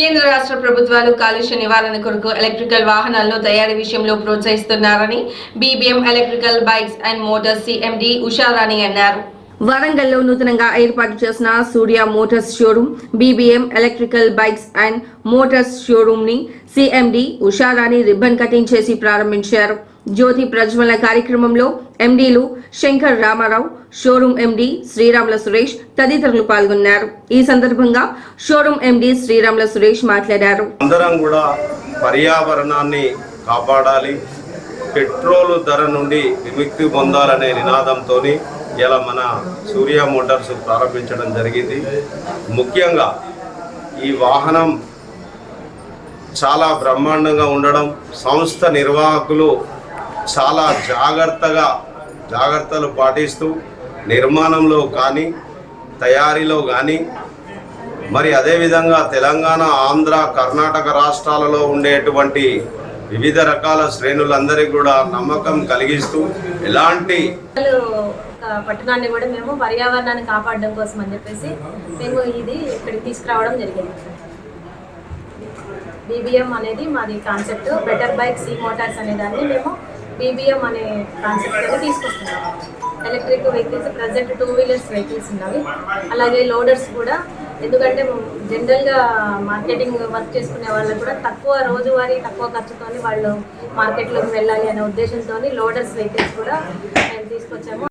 కేంద్ర రాష్ట్ర ప్రభుత్వాలు కాలుష్య నివారణ కొరకు ఎలక్ట్రికల్ వాహనాలను తయారీ విషయంలో ప్రోత్సహిస్తున్నారని BBM electrical bikes and motors CMD Usharani అన్నారు. వరంగల్లో నూతనంగా ఏర్పాటు చేసిన Surya motors showroom BBM electrical bikes and motors షోరూమ్ని CMD Usharani ribbon cutting చేసి ప్రారంభించారు. జ్యోతి ప్రజ్వలన కార్యక్రమంలో ఎండీలు శంకర్ రామారావు షోరూమ్ ఎండీ శ్రీరాముల సురేష్ తదితరులు పాల్గొన్నారు. ఈ సందర్భంగా షోరూమ్ ఎండీ శ్రీరాముల సురేష్ మాట్లాడారు. అందరం కూడా పర్యావరణాన్ని కాపాడాలి. పెట్రోలు ధర నుండి విముక్తి పొందాలనే నినాదంతో ఇలా మన సూర్య మోటార్స్ ప్రారంభించడం జరిగింది. ముఖ్యంగా ఈ వాహనం చాలా బ్రహ్మాండంగా ఉండడం సంస్థ నిర్వాహకులు చాలా జాగ్రత్తగా జాగ్రత్తలు పాటిస్తూ నిర్మాణంలో కానీ తయారీలో కానీ మరి అదేవిధంగా తెలంగాణ ఆంధ్ర కర్ణాటక రాష్ట్రాలలో ఉండేటువంటి వివిధ రకాల శ్రేణులందరికీ కూడా నమ్మకం కలిగిస్తూ ఎలాంటి పట్టణాన్ని కూడా మేము పర్యావరణాన్ని కాపాడడం కోసం అని చెప్పేసి మేము ఇది ఇక్కడికి తీసుకురావడం జరిగింది. బీబీఎం అనేది మాది concept better bike C motors అనే దాన్ని మేము బీబీఎం అనే concept తీసుకొస్తున్నాము electric vehicles present two wheelers vehicles ఉన్నవి. అలాగే లోడర్స్ కూడా. ఎందుకంటే జనరల్గా మార్కెటింగ్ వర్క్ చేసుకునే వాళ్ళు కూడా తక్కువ రోజువారీ తక్కువ ఖర్చుతోని వాళ్ళు మార్కెట్లోకి వెళ్ళాలి అనే ఉద్దేశంతో లోడర్స్ వెహికల్స్ కూడా మేము తీసుకొచ్చాము.